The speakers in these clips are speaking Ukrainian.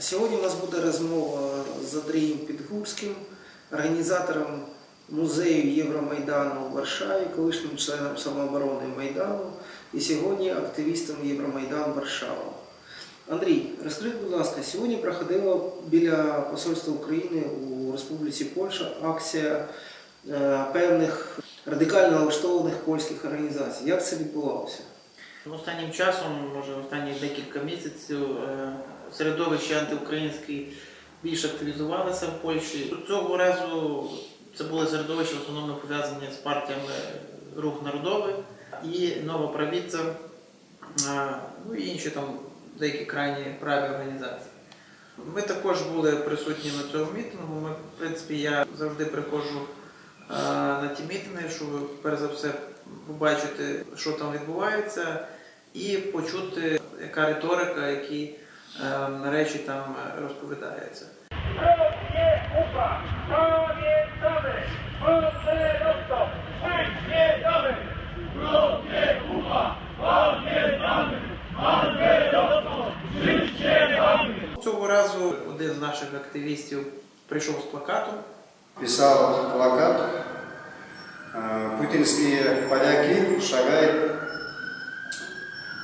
Сьогодні у нас буде розмова з Андрієм Підгурським, організатором музею Євромайдану в Варшаві, колишнім членом самооборони Майдану і сьогодні активістом Євромайдан Варшава. Андрій, розкажіть, будь ласка, сьогодні проходила біля посольства України у Республіці Польща акція е, певних радикально налаштованих польських організацій. Як це відбувалося? Останнім часом, може останні декілька місяців, е, середовище антиукраїнське більш активізувалося в Польщі. Цього разу це було середовище в основному пов'язані з партіями Рух Народовий і Нова Правіця, ну і інші там деякі крайні праві організації. Ми також були присутні на цьому мітингу. Ми, в принципі, я завжди приходжу на ті мітинги, щоб перш за все побачити, що там відбувається, і почути, яка риторика, які речі там е, damy! Цього разу один з наших активістів прийшов з плакатом. писал плакат э, «Путинские поляки шагают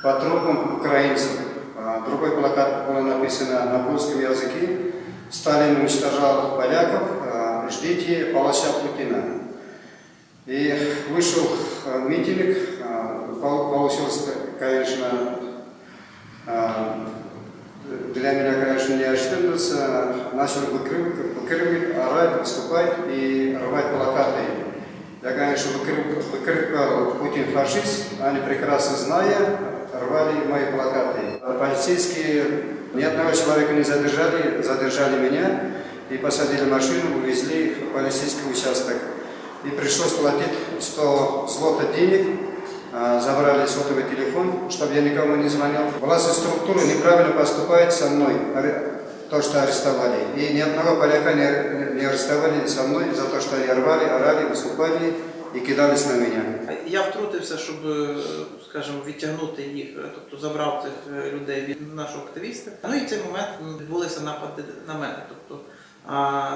по трупам украинцев». Написано на польском языке «Сталин уничтожал поляков, а, ждите палача Путина». И вышел э, митинг, а, пол- получился, конечно, а, для меня, конечно, неожиданность. А, Начал выкрикивать, выкрикивать, орать, выступать и рвать плакаты. Я, конечно, выкрик- выкрикивал «Путин фашист», они прекрасно зная, рвали мои плакаты. А Полицейские ни одного человека не задержали, задержали меня и посадили машину, увезли в полицейский участок. И пришлось платить 100 злотых денег, а, забрали сотовый телефон, чтобы я никому не звонил. Власти структуры неправильно поступают со мной, то, что арестовали. И ни одного поляка не арестовали со мной за то, что они рвали, орали, выступали и кидались на меня. Я втрутився, щоб, е, скажімо, відтягнути їх, е, тобто забрав цих е, людей від нашого активіста. Ну і в цей момент відбулися напади на мене. Тобто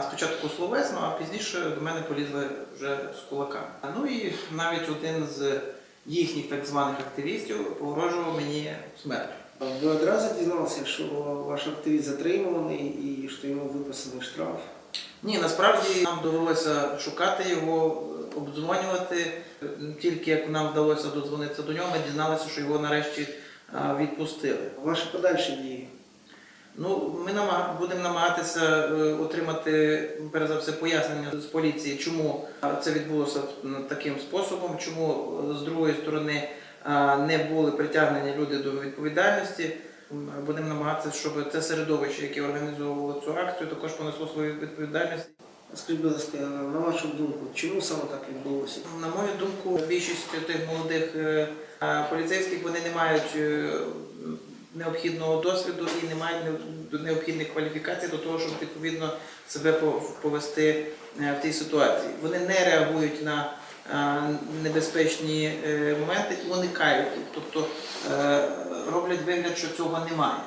спочатку словесно, а пізніше до мене полізли вже з кулаками. Ну і навіть один з їхніх так званих активістів погрожував мені смертю. Ви одразу дізналися, що ваш активіст затриманий і що йому виписаний штраф? Ні, насправді нам довелося шукати його, обдзвонювати. Тільки як нам вдалося додзвонитися до нього, ми дізналися, що його нарешті відпустили. Ваші подальші дії? Ну, ми намаг... будемо намагатися е, отримати перш за все пояснення з поліції, чому це відбулося таким способом, чому е, з другої сторони не були притягнені люди до відповідальності. Будемо намагатися, щоб це середовище, яке організовувало цю акцію, також понесло свою відповідальність. Скажіть, будь ласка, на вашу думку, чому саме так відбулося? На мою думку, більшість тих молодих е, е, поліцейських вони не мають е, необхідного досвіду і не мають необхідних кваліфікацій до того, щоб відповідно себе повести в цій ситуації. Вони не реагують на небезпечні е, моменти і уникають їх, тобто е, роблять вигляд, що цього немає.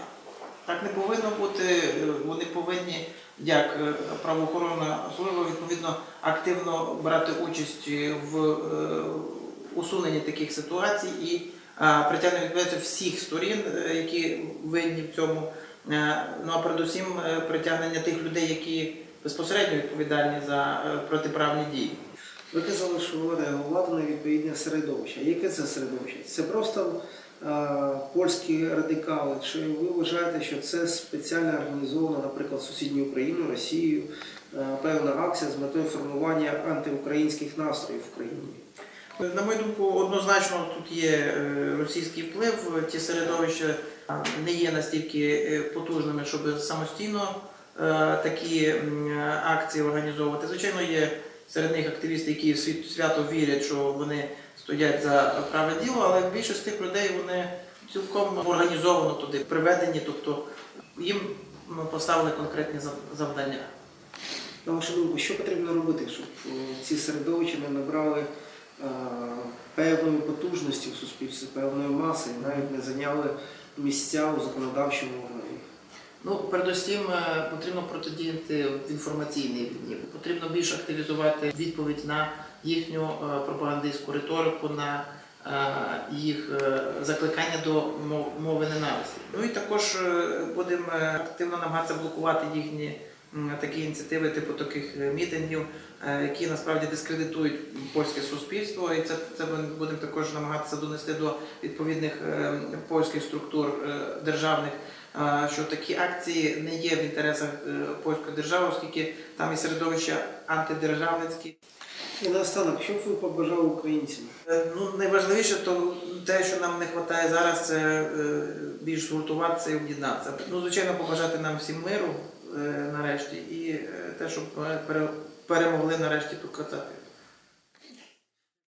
Так не повинно бути. Е, Вони повинні, як е, правоохоронна служба, відповідно активно брати участь в е, усуненні таких ситуацій і е, притягнення відповідальності всіх сторін, е, які винні в цьому. Е, Ну а передусім е, притягнення тих людей, які безпосередньо відповідальні за е, протиправні дії. Ви казали, що ви реагували на відповідне середовище. Яке це середовище? Це просто е, польські радикали. Чи ви вважаєте, що це спеціально організовано, наприклад, сусідньою Україною, Росією, е, певна акція з метою формування антиукраїнських настроїв в країні? На мою думку, однозначно тут є е, російський вплив. Ті середовища не є настільки е, потужними, щоб самостійно е, такі акції організовувати. Звичайно, є серед них активісти, які свято вірять, що вони стоять за праве діло, але більшість тих людей вони цілком організовано туди приведені, тобто їм поставили конкретні завдання. На вашу думку, що потрібно робити, щоб е, ці середовища не набрали е, певної потужності в суспільстві, певної маси, і навіть не зайняли місця у законодавчому органі? Ну, передусім е, потрібно протидіяти інформаційній війні. Потрібно більш активізувати відповідь на їхню е, пропагандистську риторику, на е, їх закликання до мови ненависті. Ну і також будемо активно намагатися блокувати їхні такі ініціативи, типу таких мітингів, які насправді дискредитують польське суспільство, і це, це будемо також намагатися донести до відповідних польських структур державних, що такі акції не є в інтересах е, польської держави, оскільки там і середовище антидержавницькі. І наостанок, що б ви побажали українцям? Е, Ну, найважливіше то те, що нам не вистачає зараз, це е, більш згуртуватися і об'єднатися. Ну, звичайно, побажати нам всім миру нарешті, і те, щоб перемогли нарешті кацапів.